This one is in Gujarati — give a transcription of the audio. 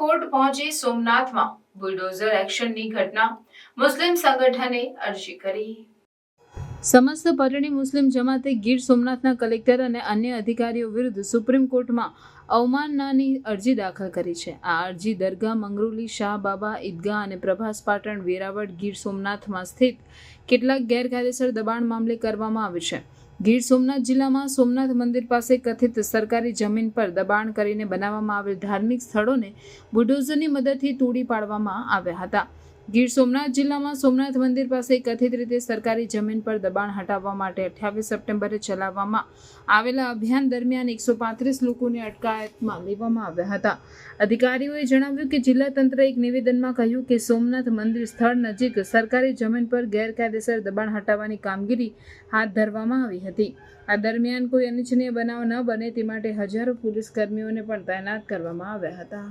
કોર્ટ પહોંચી સોમનાથમાં બુલડોઝર એક્શનની ઘટના. મુસ્લિમ સંગઠને અરજી કરી. સમસ્ત પટણી મુસ્લિમ જમાતે ગીર સોમનાથના કલેક્ટર અને અન્ય અધિકારીઓ વિરુદ્ધ સુપ્રીમ કોર્ટમાં અવમાનનાની અરજી દાખલ કરી છે. આ અરજી દરગાહ, મંગરૂલી, શાહ બાબા, ઈદગાહ અને પ્રભાસ પાટણ, વેરાવળ, ગીર સોમનાથમાં સ્થિત કેટલાક ગેરકાયદેસર દબાણ મામલે કરવામાં આવી છે. ગીર સોમનાથ જિલ્લામાં સોમનાથ મંદિર પાસે કથિત સરકારી જમીન પર દબાણ કરીને બનાવવામાં આવેલ ધાર્મિક સ્થળોને બુડોઝરની મદદથી તોડી પાડવામાં આવ્યા હતા. ગીર સોમનાથ જિલ્લામાં સોમનાથ મંદિર પાસે કથિત રીતે સરકારી જમીન પર દબાણ હટાવવા માટે અઠ્યાવીસ સપ્ટેમ્બરે ચલાવવામાં આવેલા અભિયાન દરમિયાન એકસો પાંત્રીસ લોકોને અટકાયતમાં લેવામાં આવ્યા હતા. અધિકારીઓએ જણાવ્યું કે જિલ્લા તંત્રે એક નિવેદનમાં કહ્યું કે સોમનાથ મંદિર સ્થળ નજીક સરકારી જમીન પર ગેરકાયદેસર દબાણ હટાવવાની કામગીરી હાથ ધરવામાં આવી હતી. આ દરમિયાન કોઈ અનિચ્છનીય બનાવ ન બને તે માટે હજારો પોલીસ કર્મીઓને પણ તૈનાત કરવામાં આવ્યા હતા.